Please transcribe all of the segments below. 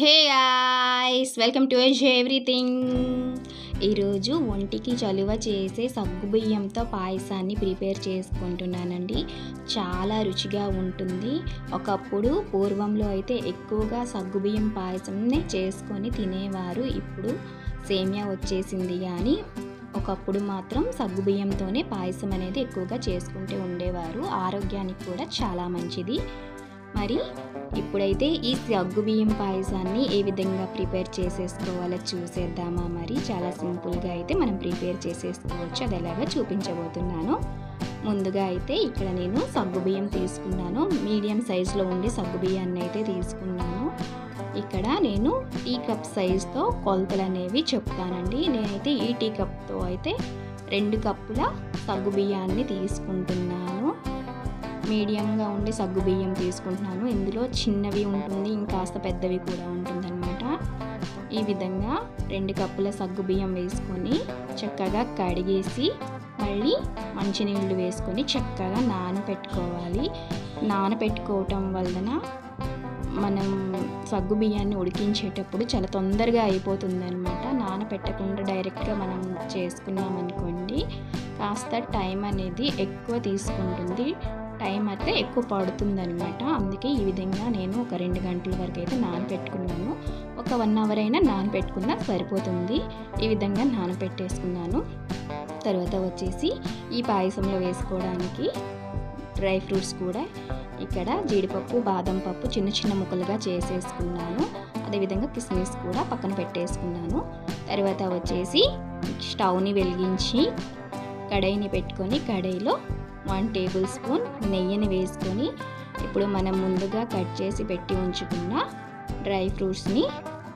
Hey guys welcome to ఎజ్ everything. ఈరోజు ఒంటికి చలువ చేసే సగ్గుబియ్యంతో పాయసాన్ని ప్రిపేర్ చేసుకుంటున్నానండి. చాలా రుచిగా ఉంటుంది. ఒకప్పుడు పూర్వంలో అయితే ఎక్కువగా సగ్గుబియ్యం పాయసంనే చేసుకొని తినేవారు. ఇప్పుడు సేమియా వచ్చేసింది కానీ ఒకప్పుడు మాత్రం సగ్గుబియ్యంతోనే పాయసం అనేది ఎక్కువగా చేసుకుంటూ ఉండేవారు. ఆరోగ్యానికి కూడా చాలా మంచిది. మరి ఇప్పుడైతే ఈ సగ్గుబియ్యం పాయసాన్ని ఏ విధంగా ప్రిపేర్ చేసేసుకోవాలో చూసేద్దామా మరి. చాలా సింపుల్గా అయితే మనం ప్రిపేర్ చేసేసుకోవచ్చు. అది ఎలాగో చూపించబోతున్నాను. ముందుగా అయితే ఇక్కడ నేను సగ్గుబియ్యం తీసుకున్నాను. మీడియం సైజులో ఉండే సగ్గుబియ్యాన్ని అయితే తీసుకున్నాను. ఇక్కడ నేను టీ కప్ సైజుతో కొలతలు అనేవి చెప్తానండి. నేనైతే ఈ టీ కప్తో అయితే రెండు కప్పుల సగ్గుబియ్యాన్ని తీసుకుంటున్నాను. మీడియంగా ఉండే సగ్గు బియ్యం తీసుకుంటున్నాను. ఇందులో చిన్నవి ఉంటుంది ఇంకాస్త పెద్దవి కూడా ఉంటుందన్నమాట. ఈ విధంగా రెండు కప్పుల సగ్గు బియ్యం వేసుకొని చక్కగా కడిగేసి మళ్ళీ మంచినీళ్ళు వేసుకొని చక్కగా నానపెట్టుకోవాలి. నానపెట్టుకోవటం వలన మనం సగ్గు బియ్యాన్ని ఉడికించేటప్పుడు చాలా తొందరగా అయిపోతుంది అనమాట నానపెట్టకుండా డైరెక్ట్గా మనం చేసుకున్నామనుకోండి కాస్త టైం అనేది ఎక్కువ తీసుకుంటుంది. టైం అయితే ఎక్కువ పడుతుంది అనమాట అందుకే ఈ విధంగా నేను ఒక రెండు గంటల వరకు అయితే నానపెట్టుకున్నాను. ఒక వన్ అవర్ అయినా నానపెట్టుకున్నా సరిపోతుంది. ఈ విధంగా నానపెట్టేసుకున్నాను. తర్వాత వచ్చేసి ఈ పాయసంలో వేసుకోవడానికి డ్రై ఫ్రూట్స్ కూడా ఇక్కడ జీడిపప్పు బాదం పప్పు చిన్న చిన్న ముక్కలుగా చేసేసుకున్నాను. అదేవిధంగా కిస్మిస్ కూడా పక్కన పెట్టేసుకున్నాను. తర్వాత వచ్చేసి స్టవ్ని వెలిగించి కడాయిని పెట్టుకొని కడాయిలో వన్ టేబుల్ స్పూన్ నెయ్యిని వేసుకొని ఇప్పుడు మనం ముందుగా కట్ చేసి పెట్టి ఉంచుకున్న డ్రై ఫ్రూట్స్ని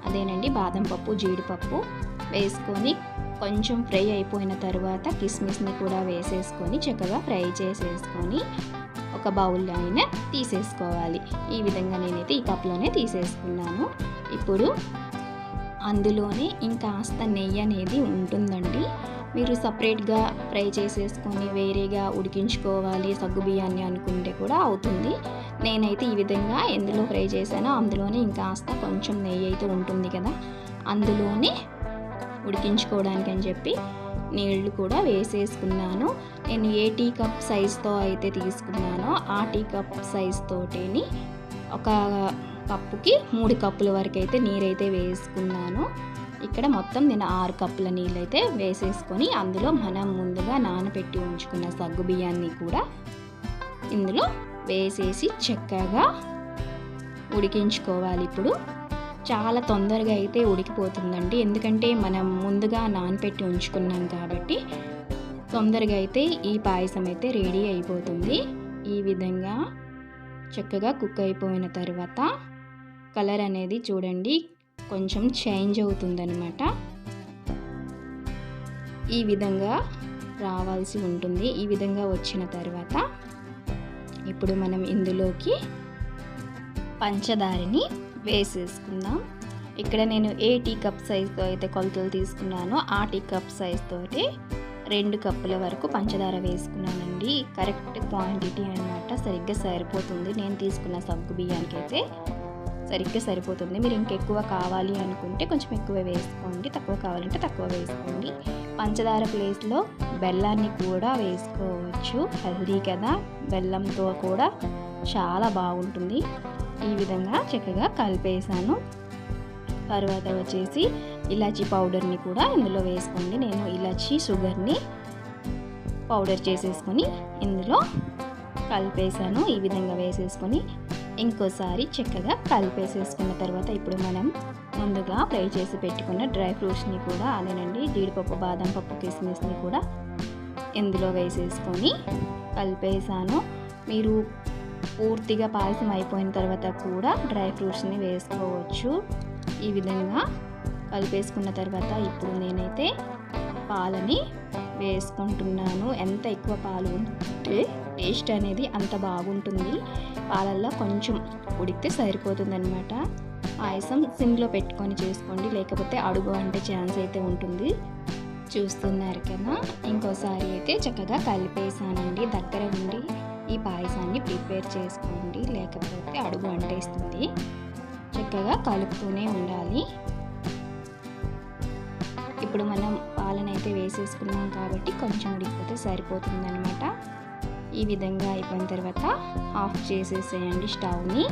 అదేనండి బాదం పప్పు జీడిపప్పు వేసుకొని కొంచెం ఫ్రై అయిపోయిన తర్వాత కిస్మిస్ని కూడా వేసేసుకొని చక్కగా ఫ్రై చేసేసుకొని ఒక బౌల్లో అయినా తీసేసుకోవాలి. ఈ విధంగా నేనైతే ఈ కప్లోనే తీసేసుకున్నాను. ఇప్పుడు అందులోనే ఇంకాస్త నెయ్యి అనేది ఉంటుందండి. మీరు సపరేట్గా ఫ్రై చేసేసుకొని వేరేగా ఉడికించుకోవాలి సగ్గు బియ్యాన్ని అనుకుంటే కూడా అవుతుంది. నేనైతే ఈ విధంగా ఎందులో ఫ్రై చేశానో అందులోనే ఇంకాస్త కొంచెం నెయ్యి అయితే ఉంటుంది కదా అందులోనే ఉడికించుకోవడానికి అని చెప్పి నీళ్ళు కూడా వేసేసుకున్నాను. నేను ఏ టీ కప్ సైజ్తో అయితే తీసుకున్నానో ఆ టీ కప్ సైజ్తోటిని ఒక కప్పుకి మూడు కప్పుల వరకు అయితే నీరైతే వేసుకున్నాను. ఇక్కడ మొత్తం నేను ఆరు కప్పుల నీళ్ళు అయితే వేసేసుకొని అందులో మనం ముందుగా నానబెట్టి ఉంచుకున్న సగ్గు బియ్యాన్ని కూడా ఇందులో వేసేసి చక్కగా ఉడికించుకోవాలి ఇప్పుడు. చాలా తొందరగా అయితే ఉడికిపోతుందండి. ఎందుకంటే మనం ముందుగా నానపెట్టి ఉంచుకున్నాం కాబట్టి తొందరగా అయితే ఈ పాయసం అయితే రెడీ అయిపోతుంది. ఈ విధంగా చక్కగా కుక్ అయిపోయిన తర్వాత కలర్ అనేది చూడండి. కొంచెం చేంజ్ అవుతుందనమాట ఈ విధంగా రావాల్సి ఉంటుంది. ఈ విధంగా వచ్చిన తర్వాత ఇప్పుడు మనం ఇందులోకి పంచదారని వేసేసుకుందాం. ఇక్కడ నేను ఏ టీ కప్ సైజ్తో అయితే కొలతలు తీసుకున్నానో ఆ టీ కప్ సైజ్ తోటి రెండు కప్పుల వరకు పంచదార వేసుకున్నానండి. కరెక్ట్ క్వాంటిటీ అనమాట సరిగ్గా సరిపోతుంది. నేను తీసుకున్న సగ్గు బియ్యానికి అయితే సరిగ్గా సరిపోతుంది. మీరు ఇంకెక్కువ కావాలి అనుకుంటే కొంచెం ఎక్కువ వేసుకోండి. తక్కువ కావాలంటే తక్కువ వేసుకోండి. పంచదార ప్లేస్లో బెల్లాన్ని కూడా వేసుకోవచ్చు. హెల్దీ కదా? బెల్లంతో కూడా చాలా బాగుంటుంది. ఈ విధంగా చక్కగా కలిపేసాను తర్వాత వచ్చేసి ఇలాచీ పౌడర్ని కూడా ఇందులో వేసుకోండి. నేను ఇలాచీ షుగర్ని పౌడర్ చేసేసుకొని ఇందులో కలిపేసాను ఈ విధంగా వేసేసుకొని ఇంకోసారి చక్కగా కలిపేసేసుకున్న తర్వాత ఇప్పుడు మనం ముందుగా ఫ్రై చేసి పెట్టుకున్న డ్రై ఫ్రూట్స్ని కూడా అదేనండి జీడిపప్పు బాదం పప్పు కిస్మిస్ని కూడా ఇందులో వేసేసుకొని కలిపేసాను. మీరు పూర్తిగా పాయసం అయిపోయిన తర్వాత కూడా డ్రై ఫ్రూట్స్ని వేసుకోవచ్చు. ఈ విధంగా కలిపేసుకున్న తర్వాత ఇప్పుడు నేనైతే పాలని వేసుకుంటున్నాను. ఎంత ఎక్కువ పాలు ఉంటే టేస్ట్ అనేది అంత బాగుంటుంది. పాలల్లో కొంచెం ఉడికితే సరిపోతుంది అనమాట పాయసం సిమ్లో పెట్టుకొని చేసుకోండి. లేకపోతే అడుగు అంటే ఛాన్స్ అయితే ఉంటుంది. చూస్తున్నారు కదా? ఇంకోసారి అయితే చక్కగా కలిపేసానండి. దగ్గర ఉండి ఈ పాయసాన్ని ప్రిపేర్ చేసుకోండి. లేకపోతే అడుగు అంటేస్తుంది చక్కగా కలుపుతూనే ఉండాలి. ఇప్పుడు మనం పాలనైతే వేసేసుకున్నాం కాబట్టి కొంచెం ఉడికిపోతే సరిపోతుందనమాట ఈ విధంగా అయిపోయిన తర్వాత ఆఫ్ చేసేసేయండి స్టవ్ని.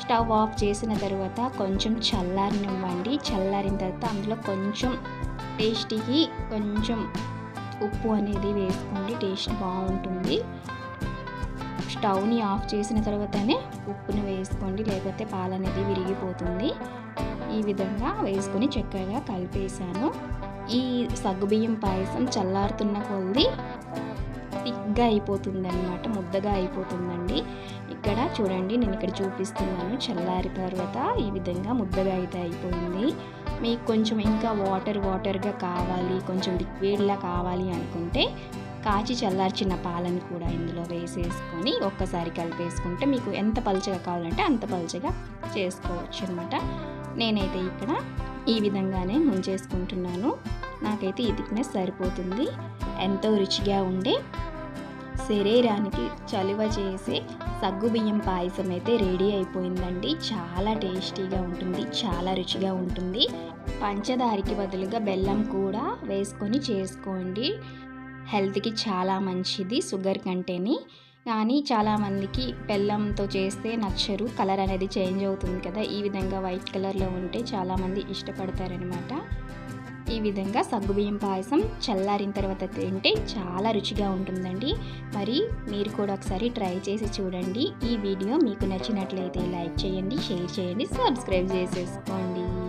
స్టవ్ ఆఫ్ చేసిన తర్వాత కొంచెం చల్లారనివ్వండి. చల్లారిన తర్వాత అందులో కొంచెం టేస్టీకి కొంచెం ఉప్పు అనేది వేసుకోండి. టేస్ట్ బాగుంటుంది. స్టవ్ని ఆఫ్ చేసిన తర్వాతనే ఉప్పును వేసుకోండి. లేకపోతే పాలు అనేది విరిగిపోతుంది. ఈ విధంగా వేసుకొని చక్కగా కలిపేసాను ఈ సగ్గుబియ్యం పాయసం చల్లారుతున్న కొద్ది థిక్గా అయిపోతుంది అనమాట ముద్దగా అయిపోతుందండి. ఇక్కడ చూడండి నేను ఇక్కడ చూపిస్తున్నాను చల్లారి తర్వాత ఈ విధంగా ముద్దగా అయితే అయిపోయింది. మీకు కొంచెం ఇంకా వాటర్ వాటర్గా కావాలి కొంచెం లిక్విడ్లా కావాలి అనుకుంటే కాచి చల్లార్చిన పాలను కూడా ఇందులో వేసేసుకొని ఒక్కసారి కలిపేసుకుంటే మీకు ఎంత పలుచగా కావాలంటే అంత పలుచగా చేసుకోవచ్చు అనమాట నేనైతే ఇక్కడ ఈ విధంగానే ముంచేసుకుంటున్నాను. నాకైతే ఈ థిక్నెస్ సరిపోతుంది. ఎంతో రుచిగా ఉండే శరీరానికి చలువ చేసే సగ్గుబియ్యం పాయసం అయితే రెడీ అయిపోయిందండి. చాలా టేస్టీగా ఉంటుంది చాలా రుచిగా ఉంటుంది. పంచదారికి బదులుగా బెల్లం కూడా వేసుకొని చేసుకోండి. హెల్త్కి చాలా మంచిది షుగర్ కంటేని. కానీ చాలామందికి బెల్లంతో చేస్తే నచ్చరు కలర్ అనేది చేంజ్ అవుతుంది కదా. ఈ విధంగా వైట్ కలర్లో ఉంటే చాలామంది ఇష్టపడతారనమాట ఈ విధంగా సగ్గుబియ్యం పాయసం చల్లారిన తర్వాత తింటే చాలా రుచిగా ఉంటుందండి. మరి మీరు కూడా ఒకసారి ట్రై చేసి చూడండి. ఈ వీడియో మీకు నచ్చినట్లయితే లైక్ చేయండి షేర్ చేయండి సబ్స్క్రైబ్ చేసేసుకోండి.